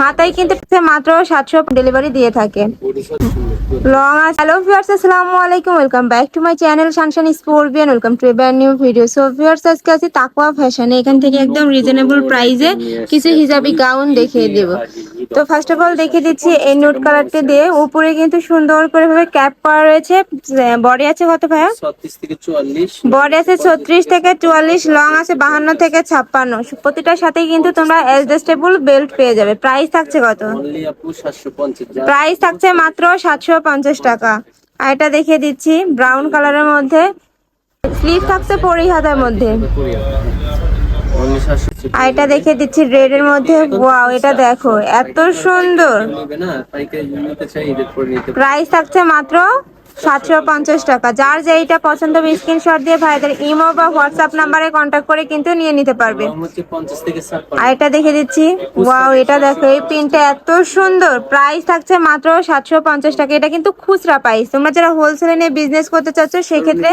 হাতায় কিন্তু মাত্র সাতশো ডেলিভারি দিয়ে থাকে। লং হ্যালো ভিউয়ার্স আসসালামু আলাইকুম welcome back to my channel সানশান স্পোর্বিয়ান welcome to a new video so viewers আজকে আছি তাকুয়া ফ্যাশনে এখান থেকে একদম রিজনেবল প্রাইসে কিছু হিজাবি গাউন দেখিয়ে দেব। তো ফার্স্ট অফ অল দেখিয়ে দিচ্ছি এই নোট কালারটি দিয়ে। উপরে কিন্তু সুন্দর করে ভাবে ক্যাপ করা রয়েছে। বডি আছে কত ভাইয়া? বডি আছে ছত্রিশ থেকে চুয়াল্লিশ লং আছে বাহান্ন থেকে ছাপ্পান্ন। প্রতিটার সাথেই কিন্তু তোমরা অ্যাডজাস্টেবল বেল্ট পেয়ে যাবে। প্রাইস থাকছে কত? প্রাইস থাকছে মাত্র সাতশো পঞ্চাশ টাকা। আর এটা দেখিয়ে দিচ্ছি ব্রাউন কালারের মধ্যে। স্লিভ থাকছে পরি হাতার মধ্যে আর এটা দেখে দিচ্ছি রেড এর মধ্যে। ওয়াও এটা দেখো এত সুন্দর। প্রাইস থাকছে মাত্র সাতশো পঞ্চাশ টাকা। যার যেইটা পছন্দ হবে স্ক্রিনশট দিয়ে ভাইদের ইমো বা হোয়াটসঅ্যাপ নাম্বারে কন্ট্যাক্ট করে কিন্তু নিয়ে নিতে পারবে। আর এটা দেখে দিচ্ছি। ওয়াও এটা দেখো এই প্রিন্টটা এত সুন্দর। প্রাইস থাকছে মাত্র সাতশো পঞ্চাশ টাকা। এটা কিন্তু খুচরা প্রাইস তোমরা যারা হোলসেলে নিয়ে বিজনেস করতে চাচ্ছ সেক্ষেত্রে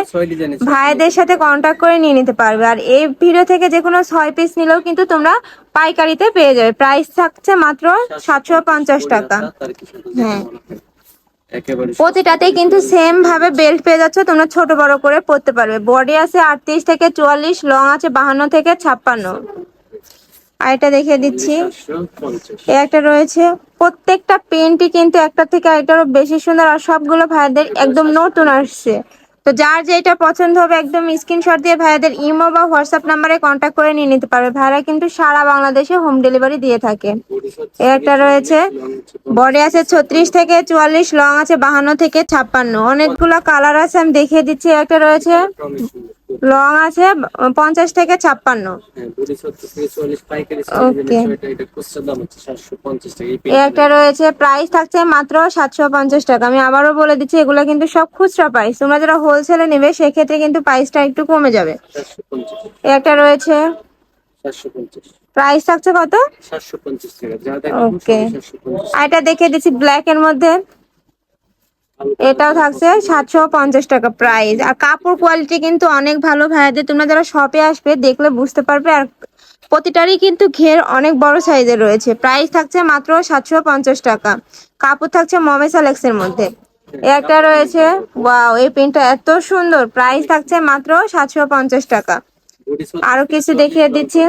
ভাইদের সাথে কন্ট্যাক্ট করে নিয়ে নিতে পারবে। আর এই ভিডিও থেকে যে কোনো ছয় পিস নিলেও কিন্তু তোমরা পাইকারিতে পেয়ে যাবে। প্রাইস থাকছে মাত্র সাতশো পঞ্চাশ টাকা। হ্যাঁ। প্রতিটাতেই কিন্তু সেম ভাবে বেল্ট পেয়ে যাচ্ছে তোমরা ছোট বড় করে পরতে পারবে। বডি আছে আটত্রিশ থেকে চুয়াল্লিশ লং আছে বাহান্ন থেকে ছাপ্পান্ন। আর এটা দেখিয়ে দিচ্ছি। এ একটা রয়েছে। প্রত্যেকটা পেন্টই কিন্তু একটা থেকে একটারও বেশি সুন্দর আর সবগুলো ভাইদের একদম নতুন আসছে। তো যার যেটা পছন্দ হবে একদম স্ক্রিনশট দিয়ে ভাইয়াদের ইমো বা হোয়াটসঅ্যাপ নাম্বারে কন্ট্যাক্ট করে নিয়ে নিতে পারবে। ভাইরা কিন্তু সারা বাংলাদেশে হোম ডেলিভারি দিয়ে থাকে। এ একটা রয়েছে বডি আছে ছত্রিশ থেকে চুয়াল্লিশ লং আছে বাহান্ন থেকে ছাপ্পান্ন। অনেকগুলো কালার আছে, আমি দেখিয়ে দিচ্ছি। একটা রয়েছে লং আছে পঞ্চাশ থেকে ছাপ্পান্ন। হ্যাঁ একটা রয়েছে প্রাইস থাকছে মাত্র সাতশো পঞ্চাশ টাকা। আমি আবারও বলে দিচ্ছি এগুলো কিন্তু সব খুচরা প্রাইস তোমরা যারা হোলসেলে নেবে সেক্ষেত্রে কিন্তু প্রাইসটা একটু কমে যাবে। একটা রয়েছে প্রাইস থাকছে কত? আর এটা দেখে দিচ্ছি ব্ল্যাক এর মধ্যে। এটাও থাকছে সাতশো পঞ্চাশ টাকা প্রাইস আর কাপড় কোয়ালিটি কিন্তু অনেক ভালো ভাইয়াদের। তোমরা যারা শপে আসবে, দেখলে বুঝতে পারবে। আর প্রতিটারই কিন্তু ঘের অনেক বড় সাইজের রয়েছে। প্রাইস থাকছে মাত্র সাতশো পঞ্চাশ টাকা। কাপড় থাকছে মমেস এর মধ্যে। একটা রয়েছে ওয়াও এই প্রিন্টটা এত সুন্দর। প্রাইস থাকছে মাত্র সাতশো পঞ্চাশ টাকা। আরও কিছু দেখিয়ে দিচ্ছি।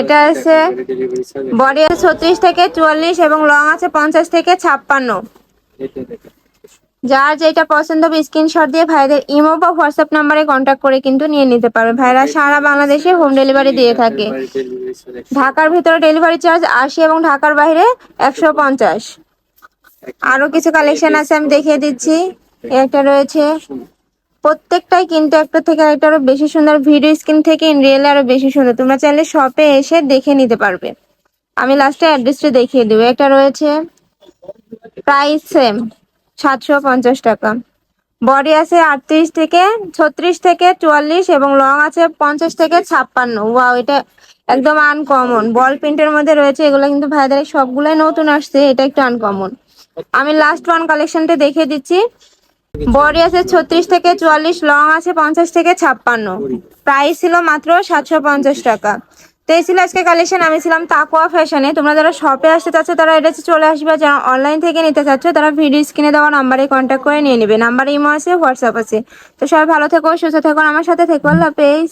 এটা আছে বডি আছে ছত্রিশ থেকে চুয়াল্লিশ এবং লং আছে পঞ্চাশ থেকে ছাপ্পান্ন। যার যেটা পছন্দ হবে স্ক্রিনশট দিয়ে ভাইদের ইমো বা হোয়াটসঅ্যাপ নাম্বারে কন্ট্যাক্ট করে কিন্তু নিয়ে নিতে পারবে। ভাইরা সারা বাংলাদেশে হোম ডেলিভারি দিয়ে থাকে। ঢাকার ভিতরে ডেলিভারি চার্জ আশি এবং ঢাকার বাইরে একশো পঞ্চাশ। আরও কিছু কালেকশন আছে আমি দেখিয়ে দিচ্ছি। একটা রয়েছে। প্রত্যেকটাই কিন্তু একটা থেকে একটা আরও বেশি সুন্দর ভিডিও স্ক্রিন থেকে ইন রিয়েল আরও বেশি সুন্দর। তোমরা চাইলে শপে এসে দেখে নিতে পারবে। আমি লাস্টে অ্যাড্রেসটা দেখিয়ে দেবো। একটা রয়েছে প্রাইস সেম সাতশো পঞ্চাশ টাকা। বডি আছে আটত্রিশ থেকে ছত্রিশ থেকে চুয়াল্লিশ এবং লং আছে পঞ্চাশ থেকে ছাপ্পান্ন। ওয়াও এটা একদম আনকমন বল প্রিন্টের মধ্যে রয়েছে, এগুলো কিন্তু ভাইদের সবগুলোই নতুন আসছে, এটা একটু আনকমন আমি লাস্ট ওয়ান কালেকশনটা দেখিয়ে দিচ্ছি। বডি আছে ছত্রিশ থেকে চুয়াল্লিশ লং আছে পঞ্চাশ থেকে ছাপ্পান্ন। প্রাইস ছিল মাত্র সাতশো পঞ্চাশ টাকা। তো এই ছিল আজকে কালেকশন আমি ছিলাম তাকুয়া ফ্যাশনে তোমরা যারা শপে আসতে চাচ্ছ, তারা এটা চলে আসবে। যারা অনলাইন থেকে নিতে চাচ্ছ, তারা ভিডিও স্ক্রিনে দেওয়া নাম্বারে কন্ট্যাক্ট করে নিয়ে নেবে। নাম্বার ইমো আছে হোয়াটসঅ্যাপ আছে। তো সবাই ভালো থেকো, সুস্থ থেকো, আমার সাথে থেকো। আল্লাহ হাফেজ।